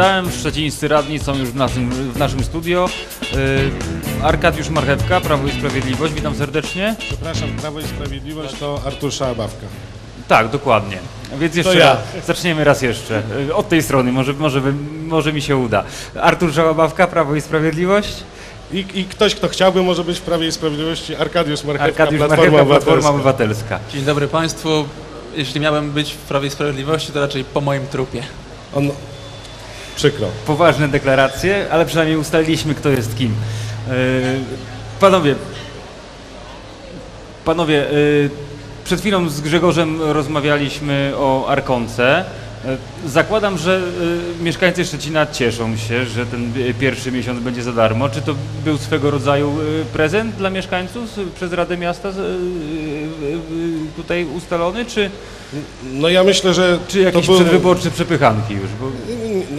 zapowiedziałem, szczecińscy radni są już w naszym, w naszym studio. Yy, Arkadiusz Marchewka, Prawo i Sprawiedliwość, witam serdecznie. Przepraszam, Prawo i Sprawiedliwość to Artur Szałabawka. Tak, dokładnie. Więc jeszcze ja. raz, zaczniemy raz jeszcze. Yy, Od tej strony, może, może, może mi się uda. Artur Żałabawka, Prawo i Sprawiedliwość. I, I ktoś, kto chciałby, może być w Prawie i Sprawiedliwości, Arkadiusz Marchewka, Arkadiusz Platforma Marchewka, Platforma Obywatelska. Obywatelska. Dzień dobry Państwu. Jeśli miałem być w Prawie i Sprawiedliwości, to raczej po moim trupie. On... Przykro. Poważne deklaracje, ale przynajmniej ustaliliśmy, kto jest kim. Yy, Panowie, panowie, yy, przed chwilą z Grzegorzem rozmawialiśmy o Arkonce. Yy, Zakładam, że yy, mieszkańcy Szczecina cieszą się, że ten yy, pierwszy miesiąc będzie za darmo. Czy to był swego rodzaju prezent dla mieszkańców przez Radę Miasta tutaj ustalony, czy, No ja myślę, że czy jakieś to był... przedwyborcze przepychanki już? Bo...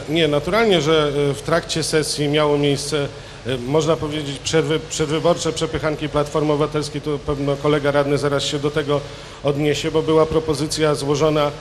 Nie, naturalnie, że e, w trakcie sesji miało miejsce, e, można powiedzieć, przedwy, przedwyborcze przepychanki Platformy Obywatelskiej. Tu pewno kolega radny zaraz się do tego odniesie, bo była propozycja złożona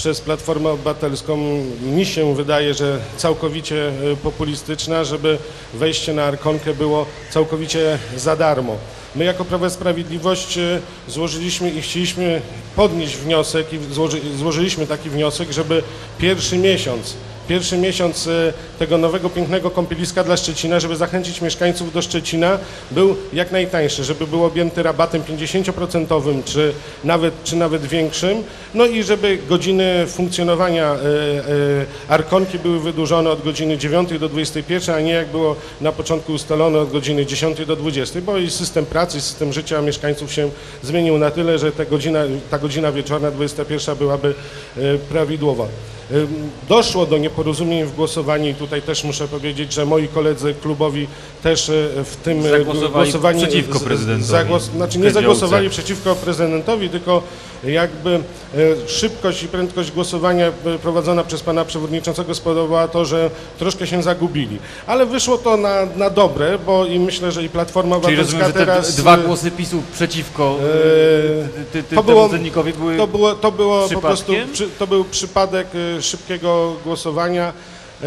przez Platformę Obywatelską, mi się wydaje, że całkowicie e, populistyczna, żeby wejście na Arkonkę było całkowicie za darmo. My jako Prawo i Sprawiedliwość e, złożyliśmy i chcieliśmy podnieść wniosek i złoży, złożyliśmy taki wniosek, żeby pierwszy miesiąc pierwszy miesiąc e, tego nowego pięknego kąpieliska dla Szczecina, żeby zachęcić mieszkańców do Szczecina, był jak najtańszy, żeby był objęty rabatem 50% czy nawet, czy nawet większym, no i żeby godziny funkcjonowania e, e, Arkonki były wydłużone od godziny 9 do 21, a nie jak było na początku ustalone od godziny 10 do 20, bo i system pracy, i system życia mieszkańców się zmienił na tyle, że ta godzina, ta godzina wieczorna 21 byłaby prawidłowa. Doszło do nieporozumień w głosowaniu i tutaj też muszę powiedzieć, że moi koledzy klubowi też e, w tym Zagłosowali głosowaniu przeciwko prezydentowi. Zagłos, znaczy nie zagłosowali przeciwko prezydentowi, tylko jakby e, szybkość i prędkość głosowania e, prowadzona przez pana przewodniczącego spowodowała to, że troszkę się zagubili. Ale wyszło to na, na dobre, bo i myślę, że i Platforma Czyli rozumiem, Obywatelska te teraz... d- dwa e, głosy PiSu przeciwko e, y, ty, ty, to było- cennikowi były... To było, to było po prostu, przy, to był przypadek szybkiego głosowania, e,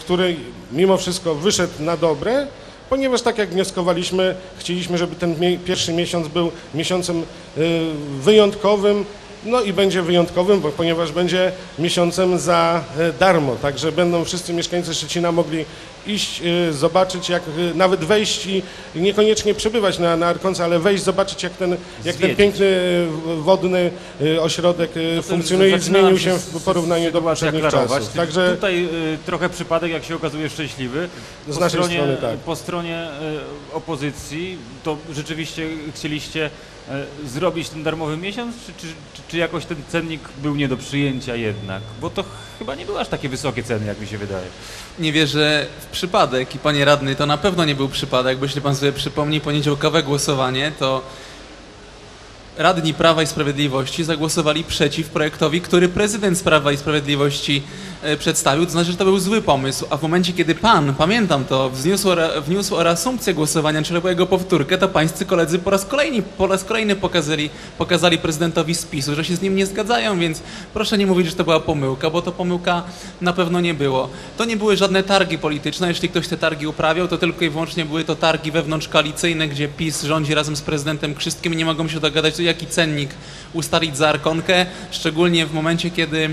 który mimo wszystko wyszedł na dobre, ponieważ tak jak wnioskowaliśmy, chcieliśmy, żeby ten pierwszy miesiąc był miesiącem e, wyjątkowym, no i będzie wyjątkowym, bo, ponieważ będzie miesiącem za e, darmo, także będą wszyscy mieszkańcy Szczecina mogli iść, e, zobaczyć, jak e, nawet wejść i niekoniecznie przebywać na, na Arkonce, ale wejść, zobaczyć, jak ten, jak ten piękny wodny ośrodek e, funkcjonuje i zmienił się w porównaniu do poprzednich czasów. Także Tutaj trochę przypadek, jak się okazuje, szczęśliwy. Z Po naszej stronie, strony tak. Po stronie opozycji to rzeczywiście chcieliście zrobić ten darmowy miesiąc, czy, czy, czy, czy jakoś ten cennik był nie do przyjęcia jednak? Bo to chyba nie były aż takie wysokie ceny, jak mi się wydaje. Nie wierzę w przypadek i panie radny, to na pewno nie był przypadek, bo jeśli pan sobie przypomni poniedziałkowe głosowanie, to radni Prawa i Sprawiedliwości zagłosowali przeciw projektowi, który prezydent z Prawa i Sprawiedliwości e, przedstawił, to znaczy, że to był zły pomysł, a w momencie, kiedy pan, pamiętam to, wzniósł, wniósł reasumpcję głosowania, czyli jego powtórkę, to pańscy koledzy po raz kolejny, po raz kolejny pokazali, pokazali prezydentowi spisu, że się z nim nie zgadzają, więc proszę nie mówić, że to była pomyłka, bo to pomyłka na pewno nie było. To nie były żadne targi polityczne, jeśli ktoś te targi uprawiał, to tylko i wyłącznie były to targi wewnątrzkoalicyjne, gdzie PiS rządzi razem z prezydentem Krzystkiem i nie mogą się dogadać, jaki cennik ustalić za Arkonkę, szczególnie w momencie, kiedy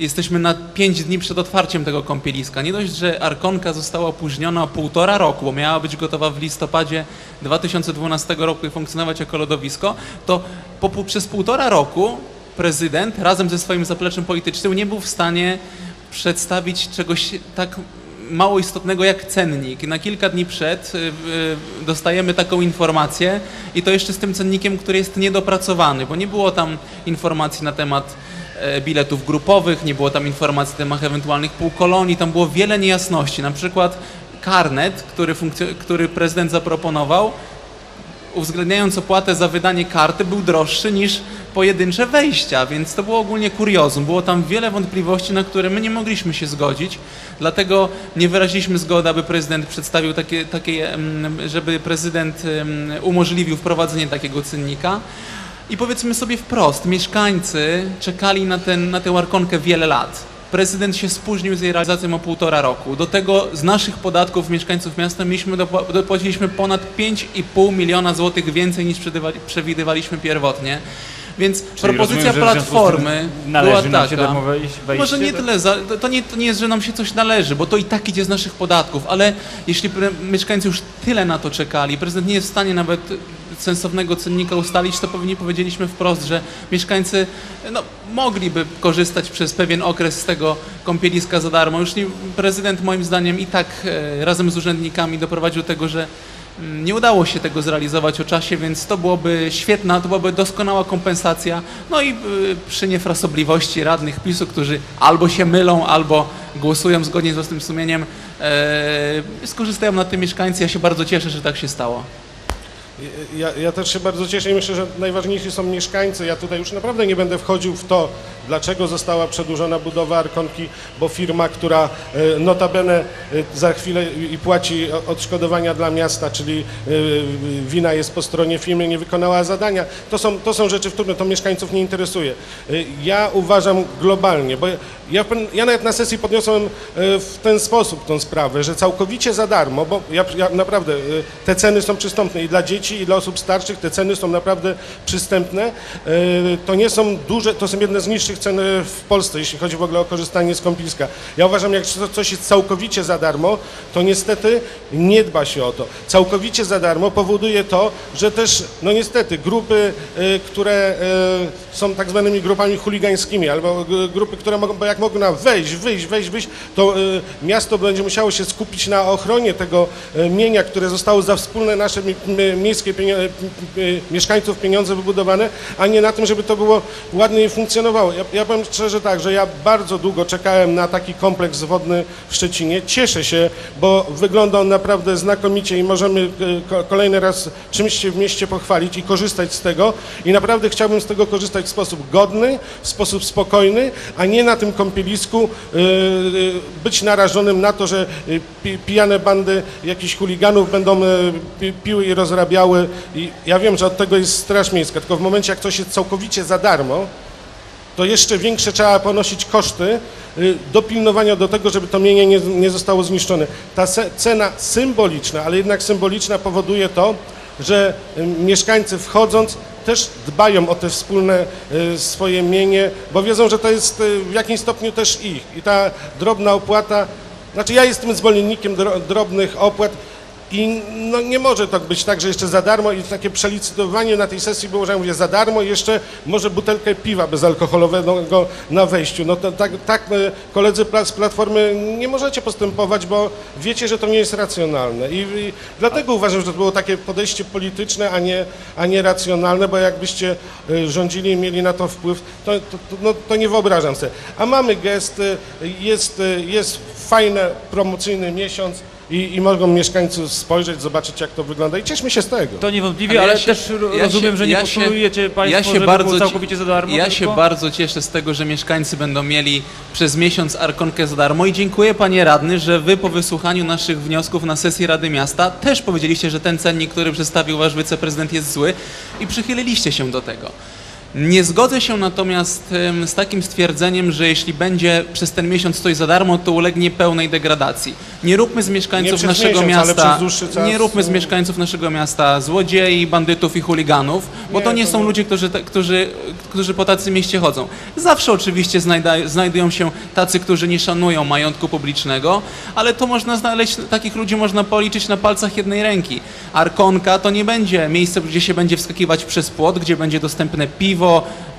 jesteśmy na 5 dni przed otwarciem tego kąpieliska. Nie dość, że Arkonka została opóźniona o półtora roku, bo miała być gotowa w listopadzie 2012 roku i funkcjonować jako lodowisko, to po, przez półtora roku prezydent razem ze swoim zapleczem politycznym nie był w stanie przedstawić czegoś tak mało istotnego jak cennik. Na kilka dni przed y, y, dostajemy taką informację i to jeszcze z tym cennikiem, który jest niedopracowany, bo nie było tam informacji na temat biletów grupowych, nie było tam informacji na temat ewentualnych półkolonii, tam było wiele niejasności. Na przykład karnet, który, który prezydent zaproponował, uwzględniając opłatę za wydanie karty, był droższy niż pojedyncze wejścia, więc to było ogólnie kuriozum. Było tam wiele wątpliwości, na które my nie mogliśmy się zgodzić, dlatego nie wyraziliśmy zgody, aby prezydent przedstawił takie, takie em, żeby prezydent em, umożliwił wprowadzenie takiego cennika. I powiedzmy sobie wprost, mieszkańcy czekali na, ten, na tę warkonkę wiele lat. prezydent się spóźnił z jej realizacją o półtora roku. Do tego z naszych podatków mieszkańców miasta mieliśmy dopłaciliśmy ponad 5,5 miliona złotych więcej niż przewidywali- przewidywaliśmy pierwotnie. Więc Czyli propozycja rozumiem, że w związku z tym Platformy należy była nam się taka. darmowe iść- wejście, Może nie tyle, za, to, nie, to nie jest, że nam się coś należy, bo to i tak idzie z naszych podatków, ale jeśli pre, mieszkańcy już tyle na to czekali, prezydent nie jest w stanie nawet sensownego cennika ustalić, to pewnie powiedzieliśmy wprost, że mieszkańcy no, mogliby korzystać przez pewien okres z tego kąpieliska za darmo. Już nie, prezydent moim zdaniem i tak e, razem z urzędnikami doprowadził do tego, że nie udało się tego zrealizować o czasie, więc to byłoby świetna, to byłaby doskonała kompensacja. No i y, przy niefrasobliwości radnych PiSu, którzy albo się mylą, albo głosują zgodnie z własnym sumieniem, e, skorzystają na tym mieszkańcy. Ja się bardzo cieszę, że tak się stało. Ja, ja też się bardzo cieszę i myślę, że najważniejsi są mieszkańcy. Ja tutaj już naprawdę nie będę wchodził w to, dlaczego została przedłużona budowa Arkonki, bo firma, która e, notabene e, za chwilę i płaci odszkodowania dla miasta, czyli e, wina jest po stronie firmy, nie wykonała zadania. To są, to są rzeczy, które to mieszkańców nie interesuje. Ja uważam globalnie, bo ja, ja nawet na sesji podniosłem w ten sposób tą sprawę, że całkowicie za darmo, bo ja, ja naprawdę te ceny są przystępne i dla dzieci, i dla osób starszych te ceny są naprawdę przystępne. E, To nie są duże, to są jedne z niższych cen w Polsce, jeśli chodzi w ogóle o korzystanie z kąpieliska. Ja uważam, jak co- coś jest całkowicie za darmo, to niestety nie dba się o to. Całkowicie za darmo powoduje to, że też, no niestety, grupy, e, które e, są tak zwanymi grupami chuligańskimi, albo grupy, które mogą, bo jak mogą wejść, wyjść, wejść, wyjść, to miasto będzie musiało się skupić na ochronie tego mienia, które zostało za wspólne nasze mi- e, e, mieszkańców pieniądze wybudowane, a nie na tym, żeby to było ładnie i funkcjonowało. Ja, ja powiem szczerze tak, że ja bardzo długo czekałem na taki kompleks wodny w Szczecinie. Cieszę się, bo wygląda on naprawdę znakomicie i możemy e, ko- kolejny raz czymś się w mieście pochwalić i korzystać z tego. I naprawdę chciałbym z tego korzystać w sposób godny, w sposób spokojny, a nie na tym kąpielisku być narażonym na to, że pi, pijane bandy jakichś chuliganów będą pi, piły i rozrabiały. I ja wiem, że od tego jest Straż Miejska, tylko w momencie, jak coś jest całkowicie za darmo, to jeszcze większe trzeba ponosić koszty y, dopilnowania do tego, żeby to mienie nie, nie zostało zniszczone. Ta se, cena symboliczna, ale jednak symboliczna powoduje to, że y, mieszkańcy wchodząc też dbają o te wspólne y, swoje mienie, bo wiedzą, że to jest w jakimś stopniu też ich. I ta drobna opłata, znaczy ja jestem zwolennikiem dro, drobnych opłat, i no nie może tak być tak, że jeszcze za darmo i takie przelicytowanie na tej sesji było, że ja mówię za darmo jeszcze może butelkę piwa bezalkoholowego na wejściu. No to tak, tak e, koledzy z Platformy nie możecie postępować, bo wiecie, że to nie jest racjonalne. I, i dlatego uważam, że to było takie podejście polityczne, a nie, a nie racjonalne, bo jakbyście e, rządzili i mieli na to wpływ, to, to, to, no, to nie wyobrażam sobie. A mamy gest, e, jest, jest fajny, promocyjny miesiąc, i, i mogą mieszkańcy spojrzeć, zobaczyć jak to wygląda i cieszmy się z tego. To niewątpliwie, Ale ale, ja się- też ro- ja rozumiem, się- że nie ja się- postulujecie Państwo, ja się żeby bardzo całkowicie za darmo, Ja tylko... się bardzo cieszę z tego, że mieszkańcy będą mieli przez miesiąc Arkonkę za darmo i dziękuję panie radny, że wy po wysłuchaniu naszych wniosków na sesji Rady Miasta też powiedzieliście, że ten cennik, który przedstawił wasz wiceprezydent jest zły i przychyliliście się do tego. Nie zgodzę się natomiast z takim stwierdzeniem, że jeśli będzie przez ten miesiąc coś za darmo, to ulegnie pełnej degradacji. Nie róbmy z mieszkańców naszego miesiąc, miasta, nie róbmy z mieszkańców naszego miasta złodziei, bandytów i chuliganów, bo Nie, to nie to są nie. ludzie, którzy, którzy, którzy po tacy mieście chodzą. Zawsze oczywiście znajda, znajdują się tacy, którzy nie szanują majątku publicznego, ale to można znaleźć, takich ludzi można policzyć na palcach jednej ręki. Arkonka to nie będzie miejsce, gdzie się będzie wskakiwać przez płot, gdzie będzie dostępne piwo,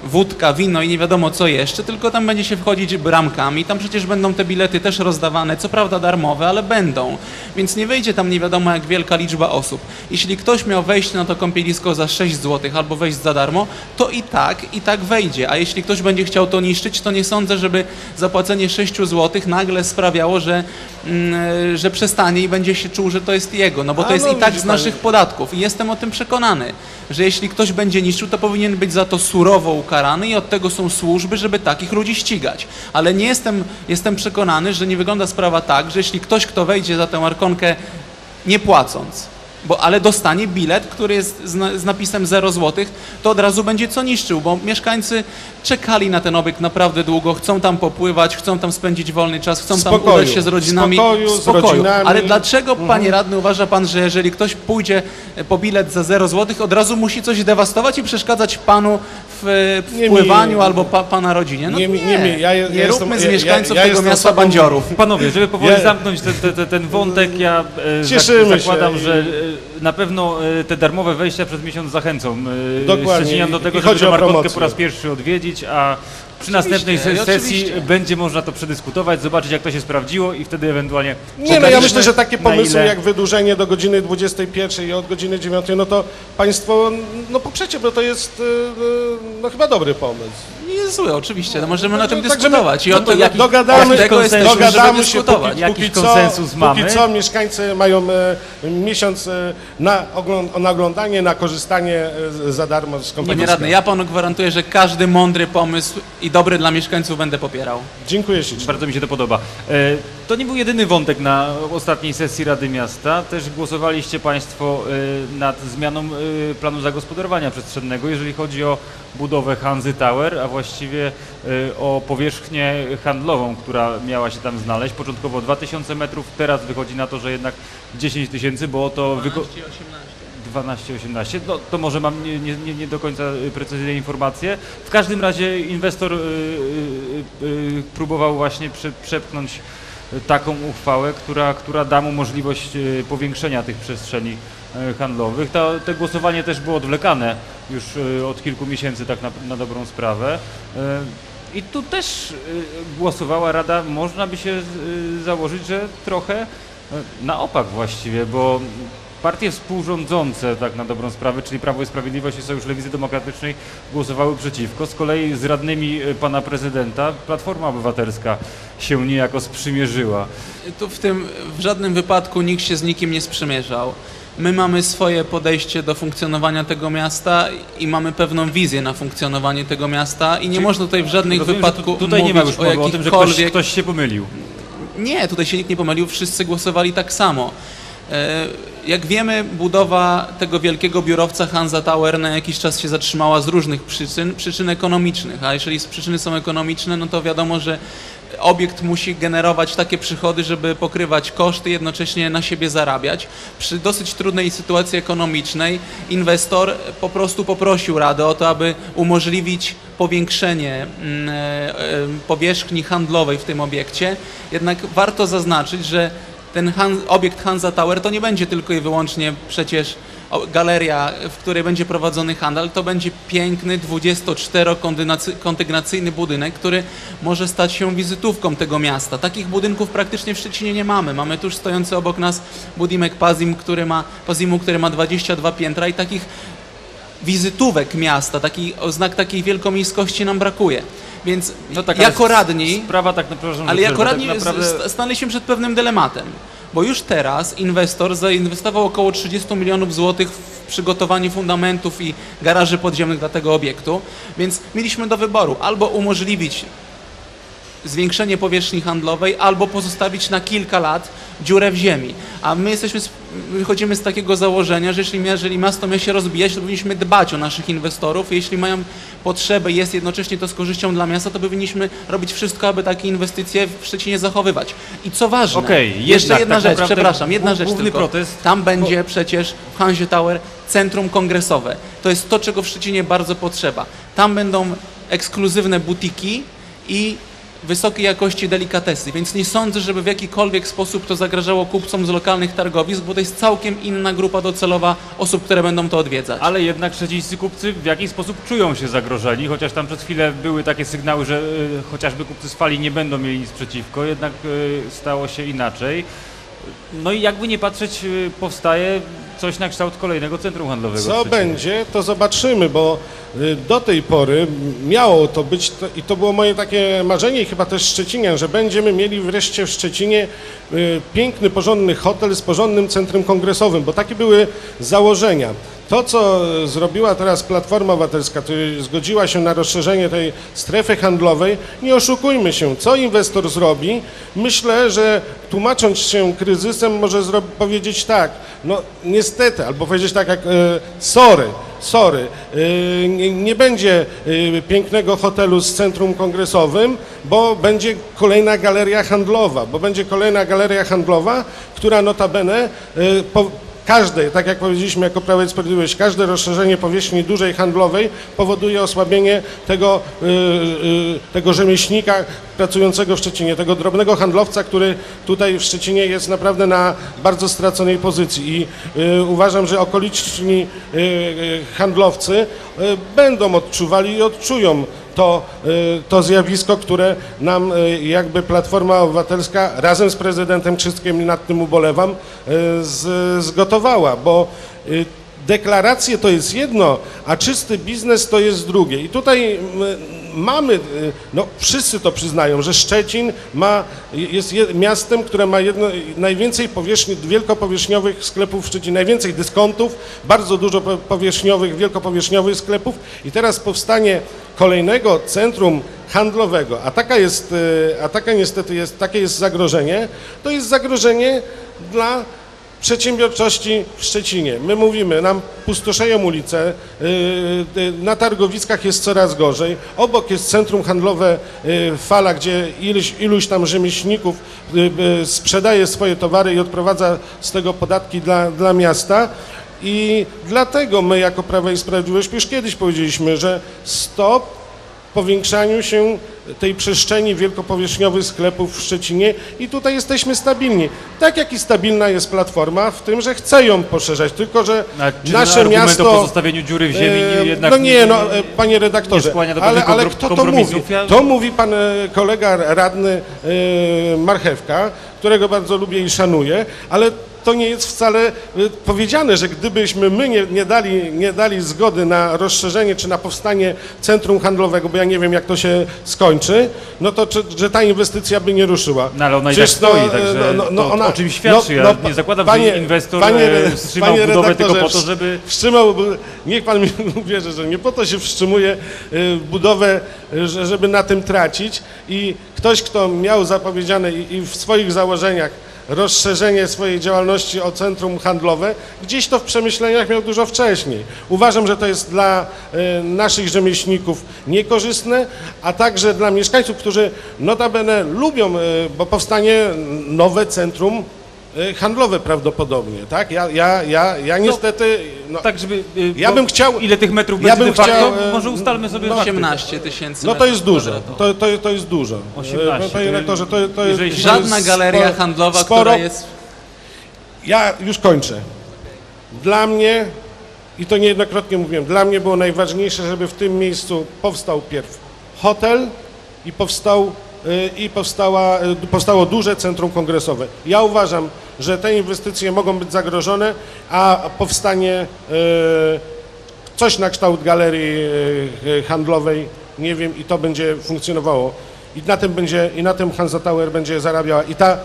wódka, wino i nie wiadomo co jeszcze, tylko tam będzie się wchodzić bramkami. Tam przecież będą te bilety też rozdawane, co prawda darmowe, ale będą. Więc nie wejdzie tam nie wiadomo jak wielka liczba osób. Jeśli ktoś miał wejść na to kąpielisko za 6 zł albo wejść za darmo, to i tak, i tak wejdzie. A jeśli ktoś będzie chciał to niszczyć, to nie sądzę, żeby zapłacenie 6 zł nagle sprawiało, że, mm, że przestanie i będzie się czuł, że to jest jego. No bo A to jest no i tak widzi z pani. naszych podatków. I jestem o tym przekonany, że jeśli ktoś będzie niszczył, to powinien być za to surowo ukarany i od tego są służby, żeby takich ludzi ścigać. Ale nie jestem, jestem przekonany, że nie wygląda sprawa tak, że jeśli ktoś, kto wejdzie za tę arkonkę nie płacąc, Bo, ale dostanie bilet, który jest z, na, z napisem 0 zł, to od razu będzie co niszczył, bo mieszkańcy czekali na ten obiekt naprawdę długo, chcą tam popływać, chcą tam spędzić wolny czas, chcą tam Spokoju. udać się z rodzinami. Spokoju, z rodzinami. Mhm. Ale dlaczego, panie radny, uważa pan, że jeżeli ktoś pójdzie e, po bilet za 0 zł, od razu musi coś dewastować i przeszkadzać panu w e, Nie wpływaniu mi- albo pa, pana rodzinie? No Nie nie, nie mi. Ja je- nie ja róbmy jestem- z ja- mieszkańców ja tego jestem miasta osobą- bandziorów. Panowie, żeby powoli Ja- zamknąć ten, ten, ten, ten wątek, ja e, Cieszymy zak- się zakładam, i- że na pewno e, te darmowe wejścia przez miesiąc zachęcą e, Dokładnie. Szczecinian do I tego, chodzi żeby tę Markotkę po raz pierwszy odwiedzić, a przy następnej Oczywiście, se- sesji oczywiście. będzie można to przedyskutować, zobaczyć jak to się sprawdziło i wtedy ewentualnie Nie, no ja pokażemy, myślę, że takie na pomysły ile- jak wydłużenie do godziny 21 i od godziny 9, no to Państwo no poprzecie, bo to jest y, y, no chyba dobry pomysł. Nie jest zły, oczywiście, no możemy na tym Także dyskutować. I no od to tego, jak- dogadamy, od tego jesteśmy, żeby dogadamy się, dyskutować. póki, Jakiś póki co, konsensus mamy. Póki co mieszkańcy mają e, miesiąc e, na, ogląd- na oglądanie, na korzystanie e, za darmo z kompanii. Panie radny, ja panu gwarantuję, że każdy mądry pomysł i dobry dla mieszkańców będę popierał. Dziękuję ślicznie. Bardzo mi się to podoba. E, To nie był jedyny wątek na ostatniej sesji Rady Miasta. Też głosowaliście Państwo e, nad zmianą e, planu zagospodarowania przestrzennego, jeżeli chodzi o budowę Hanzy Tower, a właściwie e, o powierzchnię handlową, która miała się tam znaleźć. Początkowo 2000 metrów, teraz wychodzi na to, że jednak 10 tysięcy, bo to... wyko- 12-18, no, to może mam nie, nie, nie- do końca y, precyzyjne informacje. W każdym razie inwestor y, y, próbował właśnie prze, przepchnąć taką uchwałę, która, która da mu możliwość powiększenia tych przestrzeni handlowych. To, to głosowanie też było odwlekane już od kilku miesięcy tak na, na dobrą sprawę. I tu też głosowała Rada, można by się założyć, że trochę na opak właściwie, bo Partie współrządzące, tak na dobrą sprawę, czyli Prawo i Sprawiedliwość i Sojusz Lewicy Demokratycznej głosowały przeciwko. Z kolei z radnymi y, pana prezydenta Platforma Obywatelska się niejako sprzymierzyła. Tu w tym w żadnym wypadku nikt się z nikim nie sprzymierzał. My mamy swoje podejście do funkcjonowania tego miasta i mamy pewną wizję na funkcjonowanie tego miasta i nie Czyli można tutaj w żadnym Rozumiem, wypadku tu- tutaj nie ma już mówić o o tym, że ktoś, ktoś się pomylił. Nie, tutaj się nikt nie pomylił, wszyscy głosowali tak samo. E, Jak wiemy, budowa tego wielkiego biurowca Hansa Tower na jakiś czas się zatrzymała z różnych przyczyn, przyczyn ekonomicznych, a jeżeli przyczyny są ekonomiczne, no to wiadomo, że obiekt musi generować takie przychody, żeby pokrywać koszty, jednocześnie na siebie zarabiać. Przy dosyć trudnej sytuacji ekonomicznej inwestor po prostu poprosił Radę o to, aby umożliwić powiększenie mm, e, e, powierzchni handlowej w tym obiekcie. Jednak warto zaznaczyć, że ten Han, obiekt Hansa Tower to nie będzie tylko i wyłącznie przecież galeria, w której będzie prowadzony handel, to będzie piękny 24-kondygnacyjny budynek, który może stać się wizytówką tego miasta. Takich budynków praktycznie w Szczecinie nie mamy. Mamy tuż stojący obok nas budynek Pazim, który ma, Pazimu, który ma 22 piętra i takich wizytówek miasta, taki, oznak takiej wielkomiejskości nam brakuje. Więc No tak, jako radni Sprawa tak naprawdę... ale jako tak radni naprawdę... st- stanęliśmy przed pewnym dylematem, bo już teraz inwestor zainwestował około 30 milionów złotych w przygotowanie fundamentów i garaży podziemnych dla tego obiektu, więc mieliśmy do wyboru albo umożliwić zwiększenie powierzchni handlowej, albo pozostawić na kilka lat dziurę w ziemi. A my jesteśmy, z- wychodzimy z takiego założenia, że jeśli, jeżeli miasto ma się rozwijać, to powinniśmy dbać o naszych inwestorów. Jeśli mają potrzebę, jest jednocześnie to z korzyścią dla miasta, to powinniśmy robić wszystko, aby takie inwestycje w Szczecinie zachowywać. I co ważne, jeszcze jednak jedna tak rzecz, przepraszam, jedna rzecz tylko. protest- Tam będzie przecież w Hansie Tower centrum kongresowe. To jest to, czego w Szczecinie bardzo potrzeba. Tam będą ekskluzywne butiki i wysokiej jakości delikatesy, więc nie sądzę, żeby w jakikolwiek sposób to zagrażało kupcom z lokalnych targowisk, bo to jest całkiem inna grupa docelowa osób, które będą to odwiedzać. Ale jednak szczecińscy kupcy w jakiś sposób czują się zagrożeni, chociaż tam przez chwilę były takie sygnały, że y, chociażby kupcy z fali nie będą mieli nic przeciwko, jednak y, stało się inaczej. No i jakby nie patrzeć, y, powstaje coś na kształt kolejnego centrum handlowego. w Co Szczecinie. będzie, to zobaczymy, bo do tej pory miało to być, i to było moje takie marzenie i chyba też Szczecinian, że będziemy mieli wreszcie w Szczecinie y, piękny, porządny hotel z porządnym centrum kongresowym, bo takie były założenia. To, co zrobiła teraz Platforma Obywatelska, to zgodziła się na rozszerzenie tej strefy handlowej, nie oszukujmy się, co inwestor zrobi? Myślę, że tłumacząc się kryzysem może powiedzieć tak, no niestety, albo powiedzieć tak jak e, sorry, sorry, e, nie, nie będzie e, pięknego hotelu z centrum kongresowym, bo będzie kolejna galeria handlowa, bo będzie kolejna galeria handlowa, która notabene e, po, Każde, tak jak powiedzieliśmy jako Prawo i Sprawiedliwość, każde rozszerzenie powierzchni dużej handlowej powoduje osłabienie tego, y, y, tego rzemieślnika pracującego w Szczecinie, tego drobnego handlowca, który tutaj w Szczecinie jest naprawdę na bardzo straconej pozycji. I y, uważam, że okoliczni y, y, handlowcy y, będą odczuwali i odczują to, y, to zjawisko, które nam y, jakby Platforma Obywatelska razem z prezydentem Krzyskiem i nad tym ubolewam, z, zgotowała, bo deklaracje to jest jedno, a czysty biznes to jest drugie. I tutaj mamy, y, no wszyscy to przyznają, że Szczecin ma, jest je, miastem, które ma jedno, najwięcej powierzchni, wielkopowierzchniowych sklepów w Szczecinie, najwięcej dyskontów, bardzo dużo po- powierzchniowych, wielkopowierzchniowych sklepów. I teraz powstanie kolejnego centrum handlowego, a taka jest, y, a taka niestety jest, takie jest zagrożenie, to jest zagrożenie dla przedsiębiorczości w Szczecinie. My mówimy, nam pustoszeją ulice, y, y, na targowiskach jest coraz gorzej, obok jest centrum handlowe y, Fala, gdzie iluś, iluś tam rzemieślników sprzedaje swoje towary i odprowadza z tego podatki dla, dla miasta. I dlatego my jako Prawo i Sprawiedliwość już kiedyś powiedzieliśmy, że stop powiększaniu się tej przestrzeni wielkopowierzchniowych sklepów w Szczecinie i tutaj jesteśmy stabilni. Tak jak i stabilna jest Platforma w tym, że chce ją poszerzać, tylko że A nasze miasto... o pozostawieniu dziury w ziemi E, jednak no nie, no e, panie redaktorze, ale, ale kto to mówi? To mówi pan e, kolega radny e, Marchewka, którego bardzo lubię i szanuję, ale to nie jest wcale e, powiedziane, że gdybyśmy my nie, nie, dali, nie dali zgody na rozszerzenie czy na powstanie centrum handlowego, bo ja nie wiem jak to się skończy, no to czy, że ta inwestycja by nie ruszyła. No ale ona i Przecież tak stoi, no, także no, to o czym świadczy? Ja nie zakładam, że inwestor, e, wstrzymał budowę tylko po to, żeby- Wstrzymał, niech pan mi uwierzy, że nie po to się wstrzymuje y, budowę, y, że- żeby na tym tracić i ktoś, kto miał zapowiedziane i, i w swoich założeniach rozszerzenie swojej działalności o centrum handlowe, gdzieś to w przemyśleniach miał dużo wcześniej. Uważam, że to jest dla y, naszych rzemieślników niekorzystne, a także dla mieszkańców, którzy notabene lubią, y, bo powstanie nowe centrum handlowe prawdopodobnie, tak? Ja, ja, ja, ja niestety... No, tak, żeby... y, Ja bym chciał- Ile tych metrów ja będzie bym chciał, e, Może ustalmy sobie... no, fakty. 18 tysięcy no to jest dużo, to, to, to jest dużo. 18, E, Panie to- rektorze, to, to jest... Żadna jest galeria sporo- handlowa, sporo, która jest... Ja już kończę. Dla mnie, i to niejednokrotnie mówiłem, dla mnie było najważniejsze, żeby w tym miejscu powstał pierw hotel i powstał i powstała, y, powstało duże centrum kongresowe. Ja uważam, że te inwestycje mogą być zagrożone, a powstanie y, coś na kształt galerii y, handlowej, nie wiem, i to będzie funkcjonowało. I na tym będzie, i na tym Hansa Tower będzie zarabiała. I ta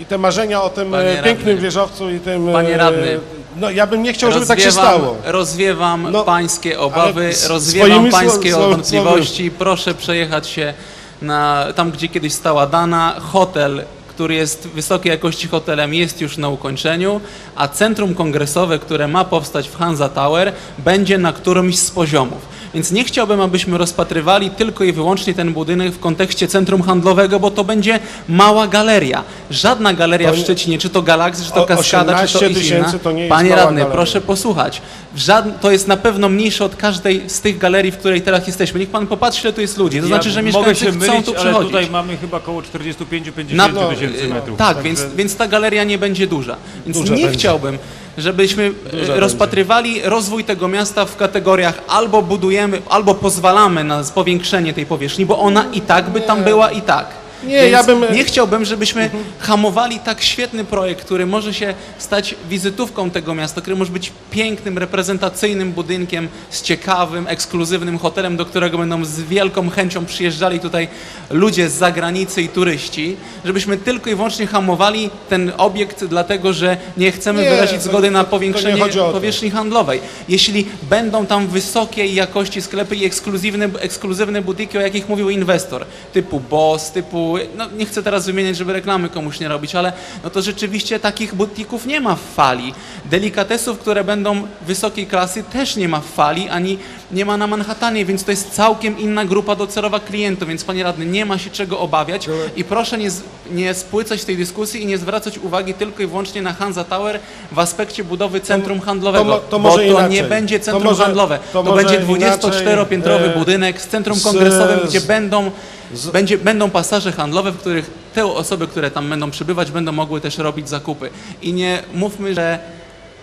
i te marzenia o tym Panie pięknym radny. wieżowcu i tym... Panie radny. No ja bym nie chciał, żeby tak się stało. Rozwiewam No, pańskie obawy, rozwiewam pańskie sło- wątpliwości. Proszę przejechać się na, tam, gdzie kiedyś stała Dana. Hotel, który jest wysokiej jakości hotelem, jest już na ukończeniu, a centrum kongresowe, które ma powstać w Hansa Tower, będzie na którymś z poziomów. Więc nie chciałbym, abyśmy rozpatrywali tylko i wyłącznie ten budynek w kontekście centrum handlowego, bo to będzie mała galeria. Żadna galeria w nie- Szczecinie, czy to Galaxy, czy to O- Kaskada, czy to 18 ich inna. tysięcy to nie jest Panie mała radny, galeria. proszę posłuchać. Żadn- to jest na pewno mniejsze od każdej z tych galerii, w której teraz jesteśmy. Niech pan popatrzy, ile tu jest ludzi. To znaczy, że mieszkańcy chcą mylić, tu ale przychodzić. tutaj mamy chyba około 45-50 Na- no, tysięcy metrów. Tak, Także- więc, więc ta galeria nie będzie duża. Więc nie będzie. chciałbym, żebyśmy Duża e, rozpatrywali rozwój tego miasta w kategoriach albo budujemy, albo pozwalamy na powiększenie tej powierzchni, bo ona i tak by tam była i tak. Nie, Więc ja bym- Mhm. nie chciałbym, żebyśmy hamowali tak świetny projekt, który może się stać wizytówką tego miasta, który może być pięknym, reprezentacyjnym budynkiem z ciekawym, ekskluzywnym hotelem, do którego będą z wielką chęcią przyjeżdżali tutaj ludzie z zagranicy i turyści, żebyśmy tylko i wyłącznie hamowali ten obiekt dlatego, że nie chcemy Nie, wyrazić zgody na powiększenie powierzchni handlowej. Jeśli będą tam wysokiej jakości sklepy i ekskluzywne, ekskluzywne butiki, o jakich mówił inwestor, typu Boss, typu, no nie chcę teraz wymieniać, żeby reklamy komuś nie robić, ale no to rzeczywiście takich butików nie ma w fali. Delikatesów, które będą wysokiej klasy też nie ma w fali, ani nie ma na Manhattanie, więc to jest całkiem inna grupa docelowa klientów, więc panie radny, nie ma się czego obawiać i proszę nie, nie spłycać tej dyskusji i nie zwracać uwagi tylko i wyłącznie na Hansa Tower w aspekcie budowy centrum handlowego, mo- to bo to inaczej. nie będzie To centrum może- handlowe, to to, będzie inaczej, 24-piętrowy e, budynek z centrum z- kongresowym, gdzie z- będą, będzie, będą pasaże handlowe, w których te osoby, które tam będą przybywać, będą mogły też robić zakupy. I nie mówmy, że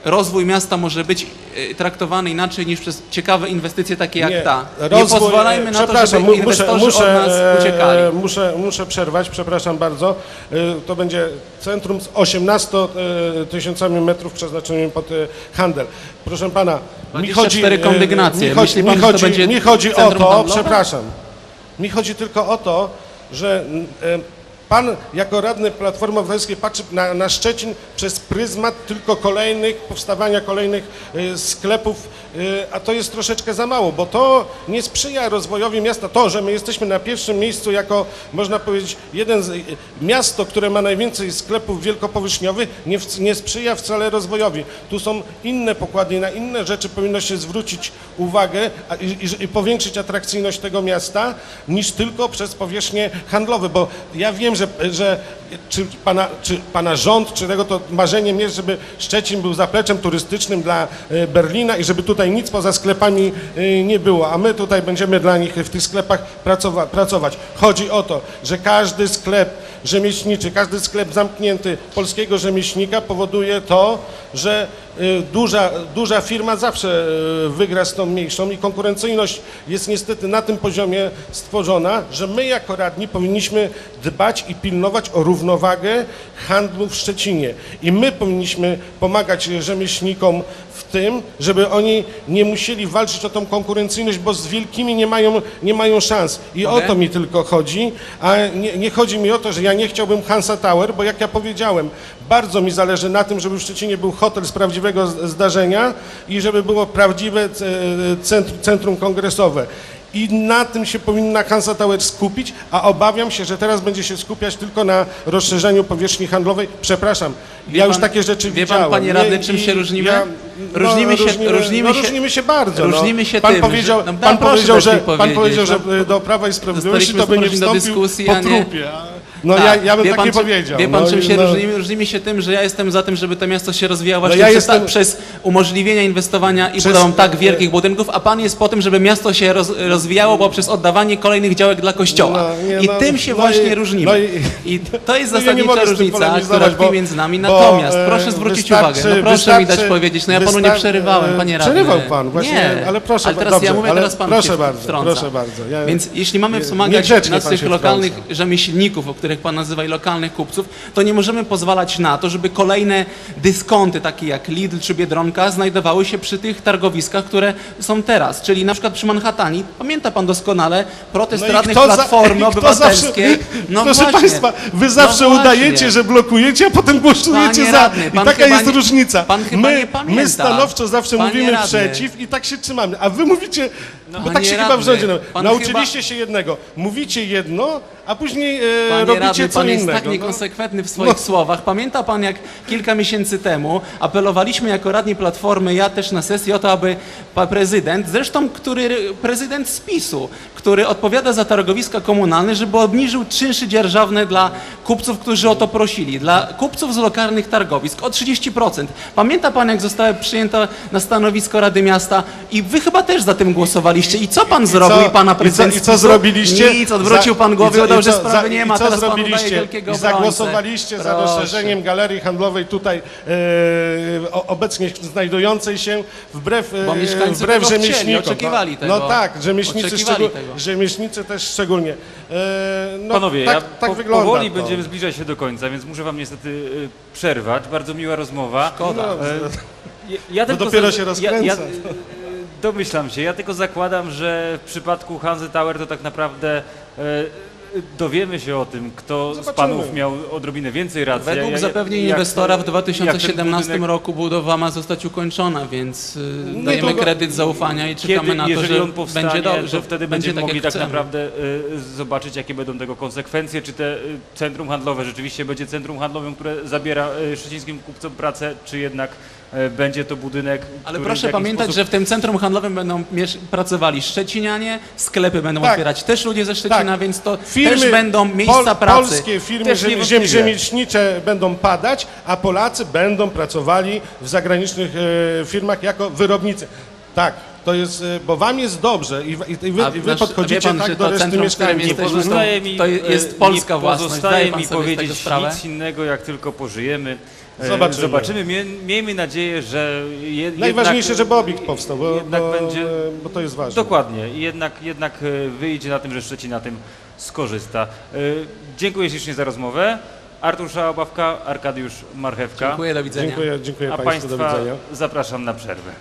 rozwój miasta może być e, traktowany inaczej niż przez ciekawe inwestycje takie jak ta. nie rozwój- pozwalajmy na to, żeby mu- inwestorzy muszę, od nas e, uciekali. Muszę, muszę przerwać, przepraszam bardzo. E, To będzie centrum z 18 e, tysiącami metrów przeznaczonym pod handel. Proszę pana, mi 24 chodzi, kondygnacje. mi chodzi, Myśli pan, mi to chodzi, będzie mi chodzi o to, handlowe? przepraszam, mi chodzi tylko o to, że pan jako radny Platformy Obywatelskiej patrzy na, na Szczecin przez pryzmat tylko kolejnych, powstawania kolejnych e, sklepów, e, a to jest troszeczkę za mało, bo to nie sprzyja rozwojowi miasta. To, że my jesteśmy na pierwszym miejscu jako, można powiedzieć, jeden z, e, miasto, które ma najwięcej sklepów wielkopowierzchniowych, nie, w- nie sprzyja wcale rozwojowi. Tu są inne pokłady na inne rzeczy powinno się zwrócić uwagę a, i, i, i powiększyć atrakcyjność tego miasta, niż tylko przez powierzchnie handlowe, bo ja wiem, że, że czy, pana, czy pana rząd, czy tego to marzeniem jest, żeby Szczecin był zapleczem turystycznym dla e, Berlina i żeby tutaj nic poza sklepami e, nie było, a my tutaj będziemy dla nich w tych sklepach pracowa- pracować. Chodzi o to, że każdy sklep rzemieślniczy, każdy sklep zamknięty polskiego rzemieślnika powoduje to, że duża, duża firma zawsze y, wygra z tą mniejszą i konkurencyjność jest niestety na tym poziomie stworzona, że my jako radni powinniśmy dbać i pilnować o równowagę handlu w Szczecinie. I my powinniśmy pomagać rzemieślnikom w tym, żeby oni nie musieli walczyć o tą konkurencyjność, bo z wielkimi nie mają, nie mają szans. I Mogę? o to mi tylko chodzi, a nie, nie chodzi mi o to, że ja nie chciałbym Hansa Tower, bo jak ja powiedziałem, bardzo mi zależy na tym, żeby w Szczecinie był hotel z prawdziwego zdarzenia i żeby było prawdziwe c- centrum, centrum kongresowe. I na tym się powinna Hansa Tower skupić, a obawiam się, że teraz będzie się skupiać tylko na rozszerzeniu powierzchni handlowej. Przepraszam, Wie ja już pan- takie rzeczy wie pan, widziałem. panie Nie? radny, czym się różnimy? no, Różnimy się- różnimy, różnimy no, się- różnimy się bardzo. no. się pan tym, powiedział, że- no, pan proszę powiedział, że, pan powiedział, że no. y, do Prawa i Sprawiedliwości to by nie Dostaliśmy do wstąpił dyskusji, po a nie- trupie. a- No Tak. ja, ja bym wie tak pan, nie powiedział. Wie pan, no, czym się no, różnimy? Różnimy się tym, że ja jestem za tym, żeby to miasto się rozwijało właśnie ja przez, jestem- tak, przez umożliwienie inwestowania i Przez- budową tak wielkich budynków, a pan jest po tym, żeby miasto się roz, rozwijało poprzez oddawanie kolejnych działek dla kościoła. No, nie, I no, tym się no właśnie i- różnimy. no i- I to jest No ja zasadnicza tym różnica, która tkwi bo- między nami. bo, Natomiast e, proszę zwrócić wystarczy- uwagę, no proszę mi dać powiedzieć, no ja panu nie przerywałem, e, panie radny. Przerywał pan, właśnie, nie, ale proszę ale teraz dobrze, ja mówię, teraz pan proszę bardzo, proszę bardzo. Ja- Więc jeśli mamy wspomagać naszych lokalnych rzemieślników, o których pan nazywa i lokalnych kupców, to nie możemy pozwalać na to, żeby kolejne dyskonty, takie jak Lidl czy Biedronka, znajdowały się przy tych targowiskach, które są teraz. Czyli na przykład przy Manhattanie, pamięta pan doskonale, protest No radnych za- Platformy kto Obywatelskiej. Zawsze, no proszę właśnie, Państwa, wy zawsze no udajecie, że blokujecie, a potem głosujecie Panie za. radny, I taka jest nie- różnica. pan chyba my, nie pamięta. my stanowczo zawsze Panie mówimy radny. przeciw i tak się trzymamy. A wy mówicie, bo tak Panie się chyba w radny, rządzie. pan Nauczyliście się jednego. Mówicie jedno, a później e, Panie robicie radny, co pan jest innego. tak no. niekonsekwentny w swoich słowach. Pamięta pan, jak kilka miesięcy temu apelowaliśmy jako radni Platformy, ja też na sesji o to, aby pan prezydent, zresztą który prezydent z PiSu, który odpowiada za targowiska komunalne, żeby obniżył czynsze dzierżawne dla kupców, którzy o to prosili, dla kupców z lokalnych targowisk o 30%. Pamięta pan, jak została przyjęta na stanowisko Rady Miasta i wy chyba też za tym głosowaliście, zrobiliście i co pan i zrobił co- i pana i co- prezydent i co zrobiliście? Nic, odwrócił pan głowę i udał, że sprawy nie ma, i co teraz zrobiliście? wielkiego I zagłosowaliście za rozszerzeniem galerii handlowej tutaj e, o- obecnie znajdującej się wbrew, e, Bo mieszkańcy wbrew tego chcieli, rzemieślnikom. oczekiwali no, tego. No tak, rzemieślnicy, Oczekiwali szczegól- tego. rzemieślnicy też szczególnie. E, no, Panowie, tak, ja tak po, wygląda powoli to. będziemy zbliżać się do końca, więc muszę wam niestety y, przerwać. Bardzo miła rozmowa. Szkoda. No, E, ja, ja tylko dopiero za- się Ja, rozkręca. ja, y, domyślam się. Ja tylko zakładam, że w przypadku Hanzy Tower to tak naprawdę e, dowiemy się o tym, kto z Zobaczymy. panów miał odrobinę więcej racji. Według Ja- ja- zapewnień jak- inwestora w jak ten 2017 budynek- roku budowa ma zostać ukończona, więc y, Nie dajemy tylko- kredyt zaufania i czekamy Kiedy, na to, jeżeli że on powstanie, będzie dobrze, to wtedy będzie będziemy tak, mogli jak tak chcemy. naprawdę y, zobaczyć, jakie będą tego konsekwencje, czy te y, centrum handlowe rzeczywiście będzie centrum handlowym, które zabiera y, szczecińskim kupcom pracę, czy jednak będzie to budynek, Ale proszę pamiętać, sposób... że w tym centrum handlowym będą miesz- pracowali Szczecinianie, sklepy będą Tak. otwierać też ludzie ze Szczecina, Tak. więc to Firmy, też będą miejsca pol, pracy. Polskie firmy ziem, ziem, rzemieślnicze będą padać, a Polacy będą pracowali w zagranicznych e, firmach jako wyrobnicy. Tak, to jest, e, bo wam jest dobrze i, i, i wy, i wy nasz- podchodzicie pan, tak że do to reszty mieszkańców. Pozostaje mi, to jest e, polska nie własność. Pozostaje mi powiedzieć nic innego, jak tylko pożyjemy. E, Zobaczymy. Zobaczymy. Mie, miejmy nadzieję, że je, Najważniejsze, jednak, żeby obiekt powstał, bo, jednak bo, będzie- bo to jest ważne. Dokładnie. I jednak, jednak e, wyjdzie na tym, że Szczecin na tym skorzysta. E, Dziękuję ślicznie za rozmowę. Artur Szałabawka, Arkadiusz Marchewka. Dziękuję, do widzenia. Dziękuję, dziękuję A Państwu, do Państwa widzenia. zapraszam na przerwę.